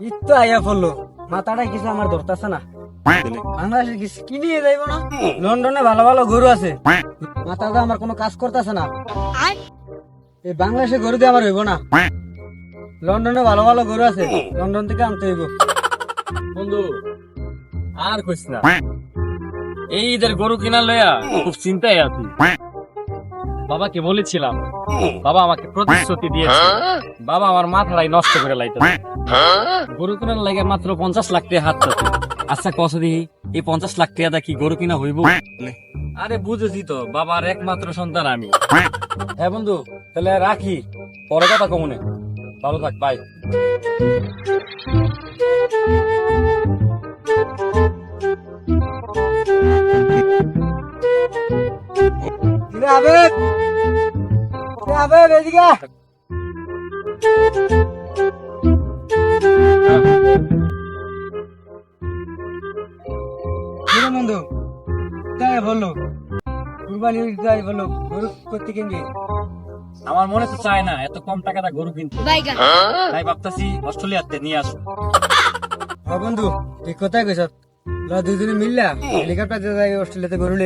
ইতো আইয়া পড়ল মাথাটা কিছু আমার ধরতেছে না। বাংলাদেশে কিছু কি নিয়ে যাইব না? লন্ডনে ভালো ভালো গরু আছে। মাথাটা আমার কোনো কাজ করতেছে না। এই বাংলাদেশে গরু দিয়ে আমার হইব না। লন্ডনে ভালো ভালো গরু আছে। লন্ডন থেকে আনতে হইব। বন্ধু আর কইস না। এই ঈদের গরু কিনা লইয়া খুব চিন্তায় আছি। বাবাকে বলেছিলাম। বাবা আমাকে প্রতিশ্রুতি দিয়েছে। বাবা আমার মাথাটাই নষ্ট করে লাইতে গরু কেনার লাগে মাত্র পঞ্চাশ লাখ টাকা হাত চাচ্ছে আচ্ছা কত দিই এই পঞ্চাশ লাখ টাকা কি গরু কিনা হইব? আরে বুঝেছি তো বাবার একমাত্র সন্তান আমি। হ্যাঁ বন্ধু তাহলে রাখি। পরে কথা কমনে ভালো থাক বাই কিরে আবেদ কিরে এদিকে বন্ধু তাই বলল। কুরবানি তাই বলল গরু করতে কিনবি। আমার মনে তো চায় না এত কম টাকাটা গরু কিনতে। তাই ভাবতেছি অস্ট্রেলিয়াতে নিয়ে আসো হ্যাঁ বন্ধু ঠিক কথাই কইছ ল দুজনে মিললা? হেলিকপ্টার যাই অস্ট্রেলিয়াতে গরু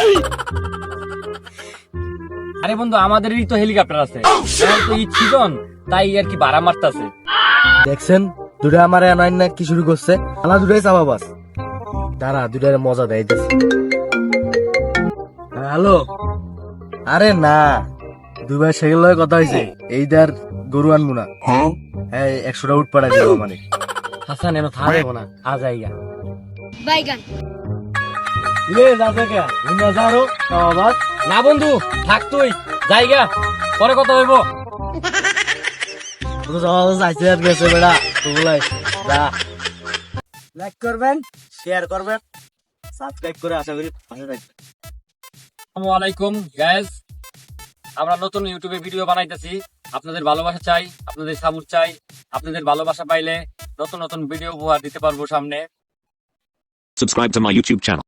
আই আরে বন্ধু আমাদেরই তো হেলিকপ্টার আছে। তো সিজন তাই আর কি ভাড়া মারতাছে। দেখছেন দুটা আমার আনাই না কি শুরু করছে? আলা দুটাই চাপা বাস। দাঁড়া দুটার মজা দেয় হ্যালো? আরে না দুবার সেগুলো কথা হয়েছে এই দার গরু আনব না। হ্যাঁ একশোটা উঠ পাড়া দিব মানে হাসান এনে থাকবে না আ যাইগা বাইগান। ইয়ে যাবে কে ঘুমা যারো বাস। না বন্ধু থাক তুই যাইগা পরে কথা হইব। লাইক করবেন শেয়ার করবেন সাবস্ক্রাইব করে আশা করি পাশে থাকবেন। আসসালামু আলাইকুম গ্যাস আমরা নতুন ইউটিউবে ভিডিও বানাইতেছি। আপনাদের ভালোবাসা চাই আপনাদের সাপোর্ট চাই আপনাদের ভালোবাসা পাইলে নতুন নতুন ভিডিও উপহার দিতে পারব সামনে। Subscribe to my YouTube channel.